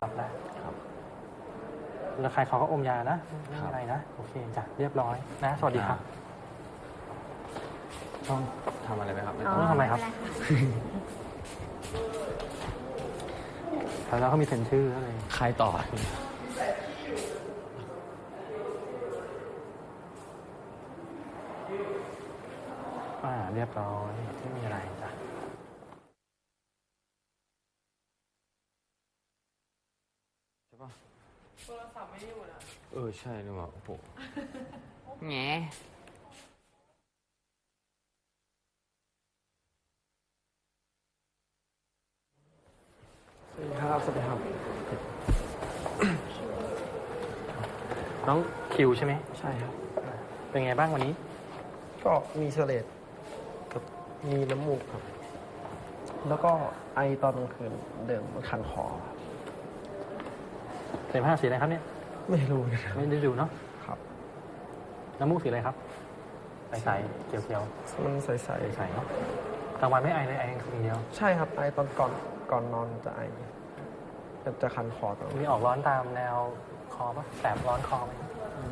ครับนะครับ แล้วใครเขาก็อมยานะไม่มีอะไรนะ โอเคจ้ะเรียบร้อยนะ สวัสดีครับ ต้องทำอะไรไหมครับต้อง ทำอะไรครับ แล้วเขามีเซ็นชื่ออะไร ใครต่อ อ่า เรียบร้อย ไม่มีอะไรจ้ะ ใช่ปะโทรศัพท์ไม่อยู่นะ เออใช่นี่หว่าโอ้โหแงสวัสดีครับสวัสดีครับ น้องคิวใช่ไหม ใช่ครับ เป็นไงบ้างวันนี้ ก็มีเสลดกับมีน้ำมูกครับ แล้วก็ไอตอนกลางคืนเดิมมันคันคอเต็มห้าสีอะไรครับเนี่ย ไม่รู้นะครับไม่ได้ดูเนาะครับน้ำมูกสีอะไรครับ ใสๆเขียวมันใสๆใสๆเนาะกลางวันไม่ไอเลยไออย่างเดียว ๆใช่ครับไอตอนก่อนก่อนนอนจะไอจะจะคันคอตลอดมีออกร้อนตามแนวคอปะแสบร้อนคอไหมอื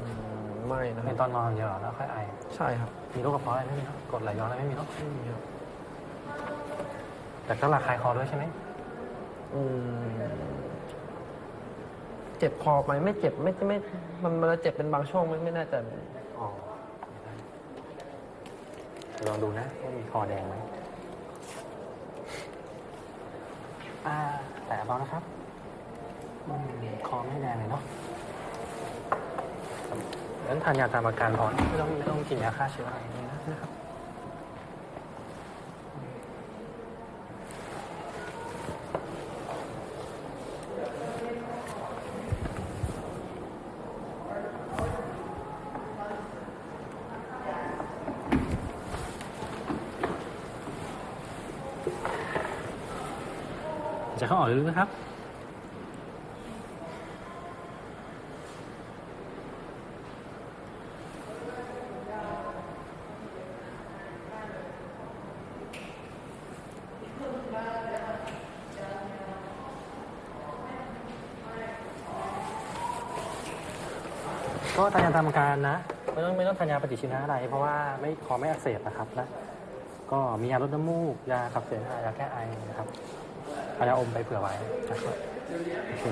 มไม่นะคในรับตอนนอนเดียวเหรอแล้วค่อยไอ ใช่ครับมีโรคกระเพาะอะไรไม่มีเนอะกรดไหลย้อนอะไรไม่มีเนาะไม่มีครับแต่ก็ระคายคอด้วยใช่ไหมอืม เจ็บคอไหมไม่เจ็บไม่ไม่มันมันจะเจ็บเป็นบางช่วงไม่ไม่แน่ใจเหมือนกันอ๋อลองดูนะว่ามีคอแดงไหมอ่าแต่เบานะครับอืมคอไม่แดงเลยเนาะงั้นทานยาตามอาการพอไม่ต้องไม่ต้องกินยาฆ่าเชื้ออะไรเลยนะนะครับ จะเข้าออกลึกๆนะครับก็ทานยาตามอาการนะ ไม่ต้องไม่ต้องทานยาปฏิชีวนะอะไร เพราะว่าไม่คอไม่อักเสบนะครับนะก็มียาลดน้ำมูก ยาขับเสมหะยาแก้ไอนะครับ เอายาอมไปเผื่อไว้นะครับโอเค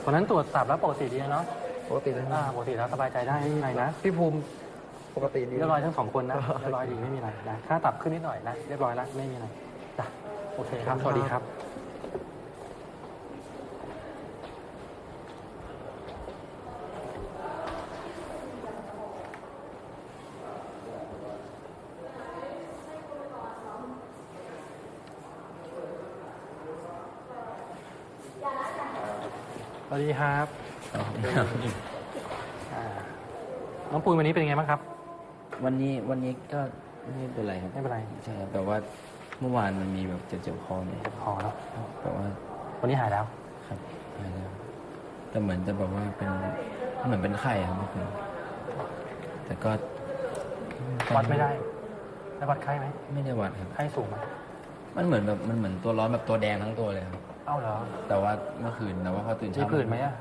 เพราะฉะนั้นตรวจตับแล้วปกติดีเนาะปกติเลยอ่าปกติแล้วสบายใจได้ไม่มีอะไรนะพี่ภูมิปกติดีเรียบร้อยทั้งสองคนนะเรียบร้อยดีไม่มีอะไรนะค่าตับขึ้นนิดหน่อยนะเรียบร้อยแล้วไม่มีอะไรจ้ะโอเคครับสวัสดีครับ วัสดีครับอ่าน้องปุยวันนี้เป็นไงบ้างครับ วันนี้วันนี้ก็ไม่เป็นไรครับไม่เป็นไรใช่ครับแต่ว่าเมื่อวานมันมีแบบเจ็บๆคอหน่อยพอแล้วแต่ว่าวันนี้หายแล้วครับหายแล้วแต่เหมือนจะแบบว่าเป็นเหมือนเป็นไข้ครับเมื่อคืนแต่ก็วัดไม่ได้ได้วัดไข้ไหมไม่ได้วัดครับไข้สูงไหมมันเหมือนแบบมันเหมือนตัวร้อนแบบตัวแดงทั้งตัวเลยครับ เอ้าเหรอแต่ว่าเมื่อคืนแต่ว่าพอตื่นมีเช้าผื่นไหมอะ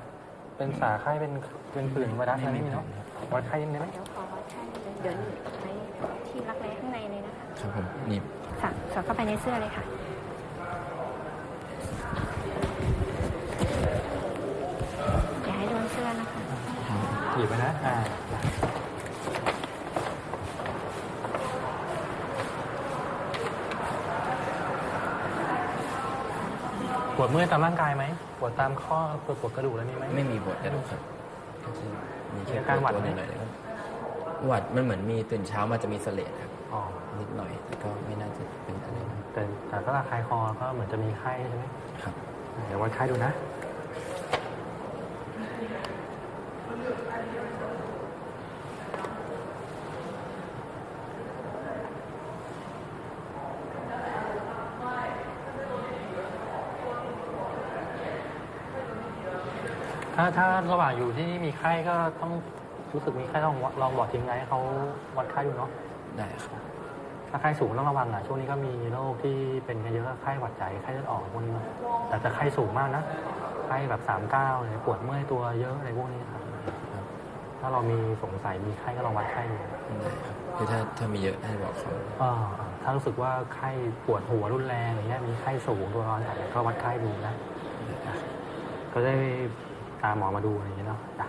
เป็นสาไข้เป็นเป็นผื่นไวรัสอะไรไม่มีเนาะวัดไข้ได้ไหมเดี๋ยวขอวัดไข้เดี๋ยวใช้ที่รักแร้ข้างในเลยนะคะ ครับผมนี่ค่ะสอดเข้าไปในเสื้อเลยค่ะ อย่าให้โดนเสื้อนะคะ หยิบไปนะ อ่า วดเมื่อยตามร่างกายไหมปวดตามข้อปวดปวดกระดูกอะไรมีไหมไม่มีบทกระดูกครับก็คือมีแค่มีอาการหวัดตัวไหมหน่อยๆครับหวัดมันเหมือนมีตื่นเช้ามาจะมีเสลดครับอ๋อนิดหน่อยแต่ก็ไม่น่าจะเป็นอะไรนะแต่แต่ก็ระคายคอก็เหมือนจะมีไข้ใช่ไหมครับ เดี๋ยววัดไข้ดูนะ ถ้าถ้าระหว่างอยู่ที่มีไข้ก็ต้องรู้สึกมีไข้ลองลองบอกทีมงานให้เขาวัดไข้ดูเนาะได้ครับ ถ้าไข้สูงต้องระวังอะช่วงนี้ก็มีโรคที่เป็นกันเยอะไข้หวัดใหญ่ไข้เลือดออกพวกนี้เนอะแต่จะไข้สูงมากนะข้แบบสามเก้าเลยปวดเมื่อยตัวเยอะอะไรพวกนี้ครับครับถ้าเรามีสงสัยมีไข้ก็ลองวัดไข้ดูอืมครับคือถ้าถ้ามีเยอะให้บอกเขาอ่าถ้ารู้สึกว่าไข้ปวดหัวรุนแรงอย่างเงี้ยมีไข้สูงตัวร้อนอะไรก็วัดไข้ดูนะอะก็ได้ ตามหมอมาดูอะไรอย่างเงี้ยเนาะจ้ะ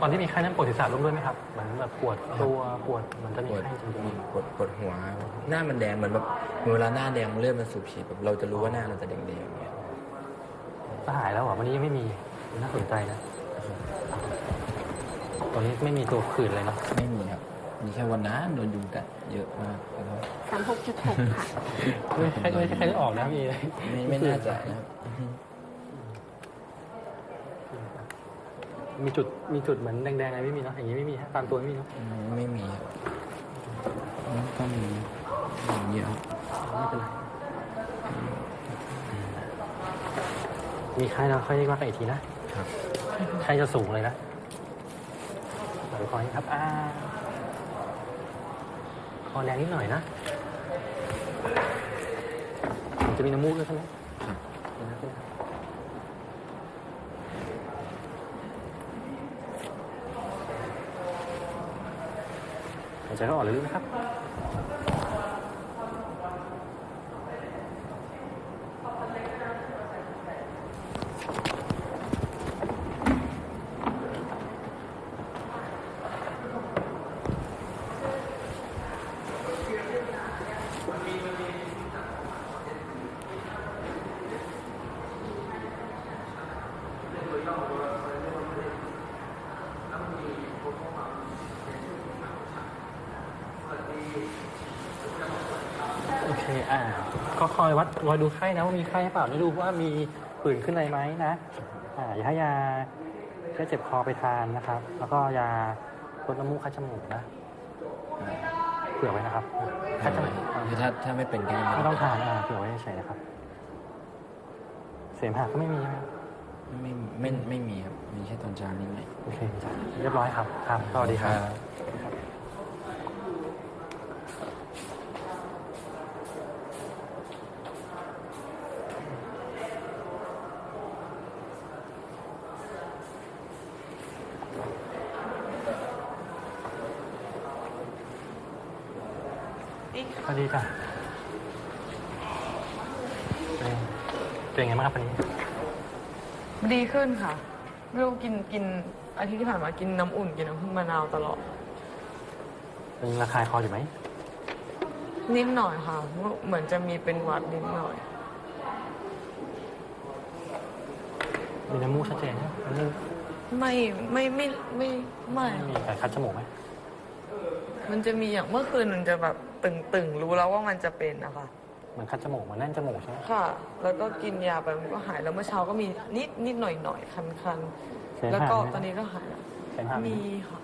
ตอนที่มีไข้นั้นปวดศีรษะร่วมด้วยไหมครับเหมือนแบบปวดตัวปวดเหมันจะมีปวดไข้จริงมีปวดปวดหัว หน้ามันแดงเหมือนแบบเวลาหน้าแดงเลือดมันสูบฉีดแบบเราจะรู้ว่าหน้าเราจะแดงๆอย่างเงี้ยๆก็หายแล้วเหรอวันนี้ยังไม่มีน่าสนใจนะตอนนี้ไม่มีตัวผื่นเลยเนาะไม่มีครับ มีแค่วันนั้นโดนยุงกัดเยอะมากแล้วก็สามหกจุดหกค่ะ ไม่ใช่ไม่ใช่แค่ได้ออกนะมี ไม่ไม่น่าจะนะครับ มีจุดมีจุดเหมือนแดงๆอะไรไม่มีเนาะอย่างนี้ไม่มีฮะตามตัวไม่มีเนาะอืมไม่มีครับแล้วก็มีอย่างเงี้ยครับไม่เป็นไรมีไข้แล้วค่อยว่ากันอีกทีนะครับไข้จะสูงเลยนะเดี๋ยวคอยครับอ่าคอแดงนิดหน่อยนะมันจะมีน้ำมูกด้วยใช่ไหมครับ เดี๋ยวนะเดี๋ยวนะ หายใจเข้าออกเลยลึกๆนะครับ โอเคอ่าก็คอยวัดคอยดูไข้นะว่ามีไข้หรือเปล่าแล้วดูว่ามีผื่นขึ้นอะไรไหมนะอ่าอย่าให้ยาแก้เจ็บคอไปทานนะครับ แล้วก็ยาลดน้ำมูกคัดจมูกนะเผื่อไว้นะครับคัดจมูกอ่าคือถ้าถ้าไม่เป็นก็ไม่ต้องทานอ่าเผื่อไว้เฉยๆนะครับ เสมหะก็ไม่มีใช่ไหมครับไม่ไม่ไม่มีครับ มีแค่ตอนเช้านิดหน่อยโอเคจ้ะเรียบร้อยครับครับสวัสดีครับ สวัสดีจ้ะเป็นเป็นไงบ้างครับวันนี้ดีขึ้นค่ะไม่รู้กินกินอาทิตย์ที่ผ่านมากินน้ำอุ่นกินน้ำผึ้งมะนาวตลอดเป็นระคายคออยู่ไหมนิดหน่อยค่ะ เหมือนจะมีเป็นหวัดนิดหน่อย มีน้ำมูกชัดเจนไหมไม่ไม่ไม่ไม่ไม่ไม่ไม่มีค่ะแต่คัดจมูกไหมมันจะมีอย่างเมื่อคืนมันจะแบบ ตึงตึงๆ รู้แล้วว่ามันจะเป็นนะคะ เหมือนคัดจมูกเหมือนแน่นจมูกใช่ไหมค่ะ แล้วก็กินยาไปมันก็หายแล้วเมื่อเช้าก็มีนิดนิดหน่อยหน่อยคันคันๆเสมหะแล้วก็ไหมตอนนี้ก็หายแล้วเสมหะไหมีค่ะ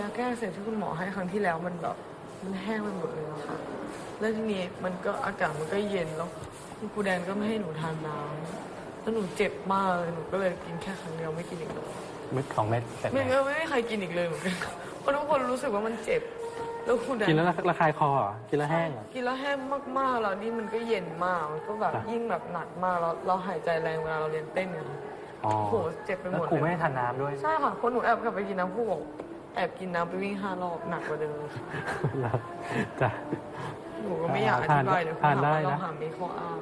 ยาแก้อักเสพที่คุณหมอให้ครั้งที่แล้วมันแบบมันแห้งไปหมดเลยอะค่ะแล้วทีนี้มันก็อากาศมันก็เย็นแล้วคุณครูแดนก็ไม่ให้หนูทานน้ำแล้วหนูเจ็บมากเลยหนูก็เลยกินแค่ครั้งเดียวไม่กินอีกเลยเม็ดสองเม็ดเสร็จไม่ไหมไม่ไม่มีใครกินอีกเลยเหมือนกันเพราะทุกคนรู้สึกว่ามันเจ็บ แล้วครูแดนกินแล้วระคายคอเหรอกินแล้วแห้งเหรอ กินแล้วแห้งมากๆแล้วนี่มันก็เย็นมากมันก็แบบจ้ะ ยิ่งแบบหนักมากแล้วเราหายใจแรงเวลาเราเรียนเต้นเนี่ยอ๋อโอ้โหเจ็บไปหแล้วมดครูไม่เลยให้ทานน้ำด้วย ใช่ค่ะคนหนูแอบกลับไปกินน้ำผู้บอกแอบกินน้ำไปวิ่งห้ารอบหนักกว่าเดิมแล้วจ้ะ หนูก็ไม่อยากอทานธิบายเดี๋ยวทานได้คุณหาว่านะ เราหาไม่ข้ออ้าง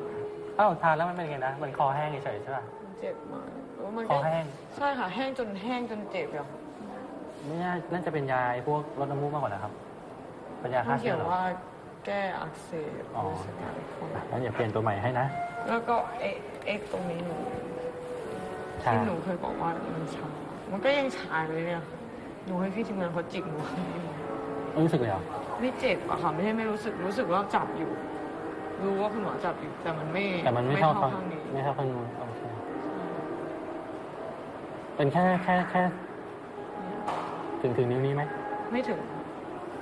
อ้าวทานแล้วมันเป็นไงนะมันคอแห้งเฉยๆใช่ป่ะ มันเจ็บมากแล้วมันคอแห้ง ใช่ค่ะแห้งจนแห้งจนเจ็บอะ ไม่น่าน่าจะเป็นยาไอ้พวกลดน้ำมูกมากกว่านะครับเป็นยามัฆ่านเชื้เขียอนเหรอ ว่าแก้อักเสบอ๋ออะไรสักอย่างของงั้นอย่าเปลี่ยนตัวใหม่ให้นะแล้วก็เอ็กเอ็กตรงนี้หนูชาที่หนูเคยบอกว่ามันชามันก็ยังชาเลยเนี่ยค่ะหนูให้พี่ทีมงานเขาจิกหนูไม่รู้สึกเลยเหรอไม่เจ็บอะค่ะไม่ใช่ไม่รู้สึกรู้สึกว่าจับอยู่ รู้ว่าคุณหมอจับอยู่แต่มันไม่แต่มันไม่เท่าข้างข้างนี้ไม่เท่าข้างนู้นโอเคเป็นแค่แค่แค่ถึงถึงนิ้วนี้ไหมไม่ถึง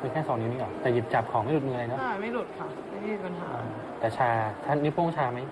เป็นแค่สองนิ้วนี่เหรอแต่หยิบจับของไม่หลุดมือเลยเนาะใช่ไม่หลุดค่ะ ไม่มีปัญหาอ่าแต่ชาท่านนิ้วโป้งชาไหมช